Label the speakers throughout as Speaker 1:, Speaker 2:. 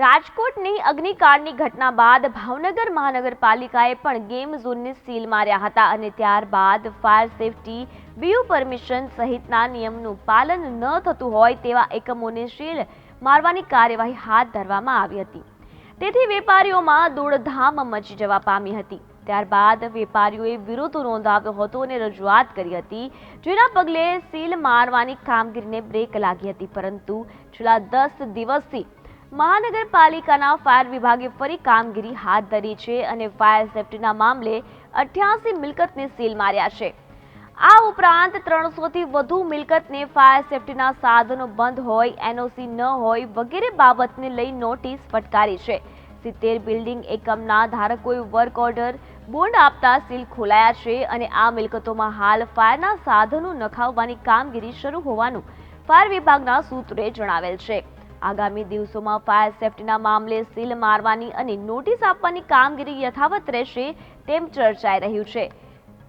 Speaker 1: રાજકોટની અગ્નિકાંડની ઘટના બાદ ભાવનગર મહાનગરપાલિકાએ પણ ગેમ ઝોનને સીલ માર્યા હતા અને ત્યારબાદ ફાયર સેફટી બીયુ પરમિશન સહિતના નિયમનું પાલન ન થતું હોય તેવા એકમોને સીલ મારવાની કાર્યવાહી હાથ ધરવામાં આવી હતી. તેથી વેપારીઓમાં દોડધામ મચી જવા પામી હતી. ત્યારબાદ વેપારીઓએ વિરોધ નોંધાવ્યો હતો અને રજૂઆત કરી હતી, જેના પગલે સીલ મારવાની કામગીરીને બ્રેક લાગી હતી. પરંતુ છેલ્લા દસ દિવસથી મહાનગરપાલિકાના ફાયર વિભાગે ફરી કામગીરી હાથ ધરી છે અને ફાયર સેફટીના મામલે અઠ્યાસી મિલકતને સીલ માર્યા છે. આ ઉપરાંત ત્રણસોથી વધુ મિલકતને ફાયર સેફટીના સાધનો બંધ હોય, એનઓસી ન હોય વગેરે બાબતને લઈ નોટિસ ફટકારી છે. સિત્તેર બિલ્ડિંગ એકમના ધારકોએ વર્ક ઓર્ડર બોન્ડ આપતા સીલ ખોલાયા છે અને આ મિલકતોમાં હાલ ફાયરના સાધનો નખાવવાની કામગીરી શરૂ હોવાનું ફાયર વિભાગના સૂત્રોએ જણાવેલ છે. આગામી દિવસોમાં ફાયર સેફટીના મામલે સીલ મારવાની અને નોટિસ આપવાની કામગીરી યથાવત રહેશે તેમ ચર્ચાઈ રહ્યું છે.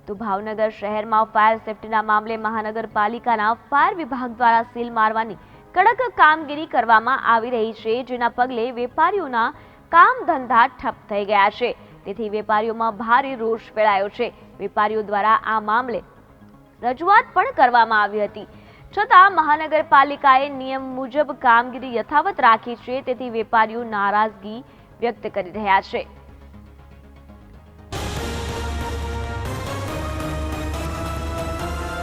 Speaker 1: તો ભાવનગર શહેરમાં ફાયર સેફટીના મામલે મહાનગરપાલિકાના ફાયર વિભાગ દ્વારા સીલ મારવાની કડક કામગીરી કરવામાં આવી રહી છે, જેના પગલે વેપારીઓના કામ ધંધા ઠપ થઈ ગયા છે. તેથી વેપારીઓમાં ભારે રોષ ફેલાયો છે. વેપારીઓ દ્વારા આ મામલે રજૂઆત પણ કરવામાં આવી હતી. છતાં મહાનગરપાલિકાએ નિયમ મુજબ કામગીરી યથાવત રાખી છે, તેથી વેપારીઓ નારાજગી વ્યક્ત કરી રહ્યા છે.